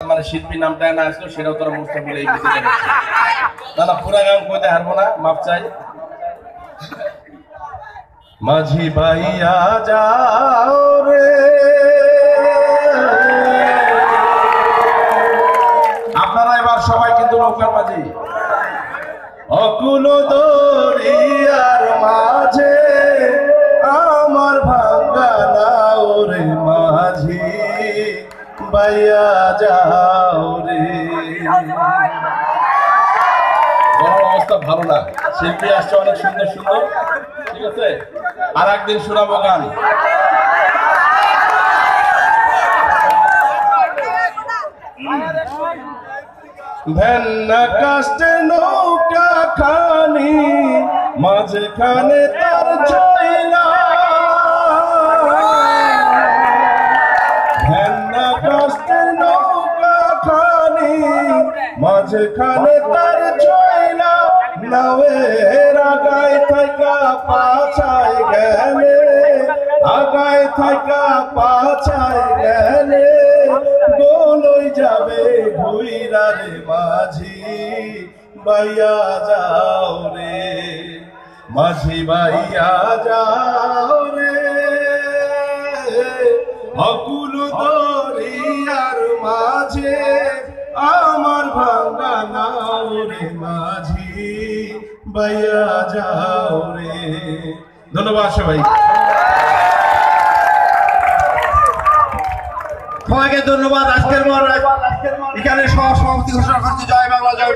মানে শিল্পী নামটা না আসলো, সেটাও তোরা মুখটা বলে না না, পুরা গান কইতে হারবো না মাপ চাই। মাঝি ভাইয়া যাও রে। আপনারা এবার সবাই কিন্তু নৌকার মাঝি। অকুল দরিয়ার মাঝে আমার ভাঙ্গা নাও রে মাঝি বাইয়া অবস্থা ভালো না। শিল্পী আসছে অনেক সুন্দর সুন্দর। ঠিক আছে? আর একদিন শোনাবো গান। মাঝখানে তার নৌকা খানি, মাঝখানে তার চইলা নাওয়ের আগায় থাকা পাছায় গেলে, আগায় থাকা পাছায় গেলে, গোলই যাবে ভুইরা রে মাঝি বাইয়া যাও রে, মাঝি বাইয়া যাও রে। অকুল দরিয়ার মাঝে আমার ভাঙ্গা নাও রে মাঝি বাইয়া যাও রে। ধন্যবাদ সবাই সবাইকে ধন্যবাদ আজকের মর এখানে সহ সভাপতি ঘোষণা করতে জয় বাংলা, জয়